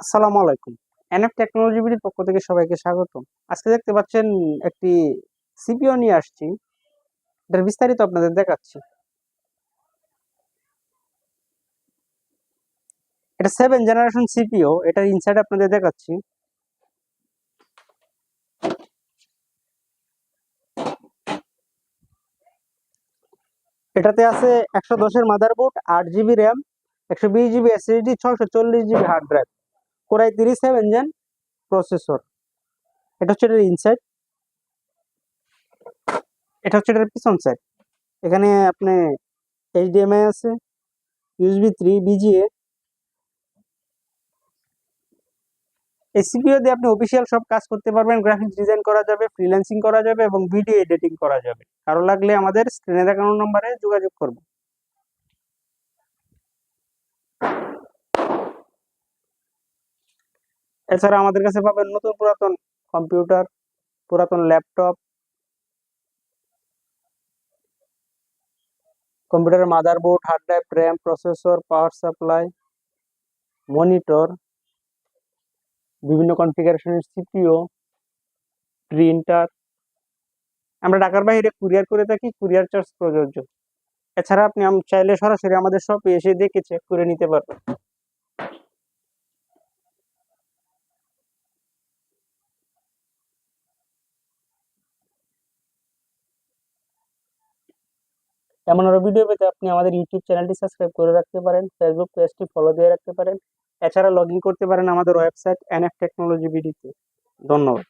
আসসালামু আলাইকুম। NF technology বিডির পক্ষ থেকে সবাইকে স্বাগতম। আজকে দেখতে পাচ্ছেন একটি সিপিও নিয়ে আসছি। এটার বিস্তারিত আপনাদের দেখাচ্ছি। এটা সেভেন জেনারেশন সিপিও এটার ইনসাইড আপনাদের দেখাচ্ছি। এটাতে আছে একশো দশের মাদারবোর্ড আট জিবি র্যাম একশো বিশ জিবি এসএসডি ছশো চল্লিশ GB hard drive core i তিরিশ সেভেন জেন প্রসেসর এটা হচ্ছে এটার ইনসাইড এটা হচ্ছে এটার পিছন সাইড এখানে আপনি এইচডিএমআই আছে ইউএসবি থ্রি বিজিএ এই সিপিও দিয়ে আপনি অফিসিয়াল সব কাজ করতে পারবেন। গ্রাফিক্স ডিজাইন করা যাবে ফ্রিল্যান্সিং করা যাবে এবং ভিডিও এডিটিং করা যাবে। কারও লাগলে আমাদের স্ক্রিনে দেখানো নম্বরে যোগাযোগ করবেন। এছাড়া আমাদের কাছে পাবেন নতুন পুরাতন কম্পিউটার, পুরাতন ল্যাপটপ, কম্পিউটারের motherboard, hard drive RAM processor, power supply, monitor, বিভিন্ন কনফিগারেশনের সিপিও প্রিন্টার। আমরা ঢাকার বাইরে কুরিয়ার করে থাকি, কুরিয়ার চার্জ প্রযোজ্য। এছাড়া আপনি চাইলে সরাসরি আমাদের শপে এসে দেখে চেক করে নিতে পারবেন। এমন আরও ভিডিও পেতে আপনি আমাদের ইউটিউব চ্যানেলটি সাবস্ক্রাইব করে রাখতে পারেন ফেসবুক পেজটি ফলো দিয়ে রাখতে পারেন। এছাড়া লগ করতে পারেন আমাদের ওয়েবসাইট এন এফ টেকনোলজি বিডিতে ধন্যবাদ।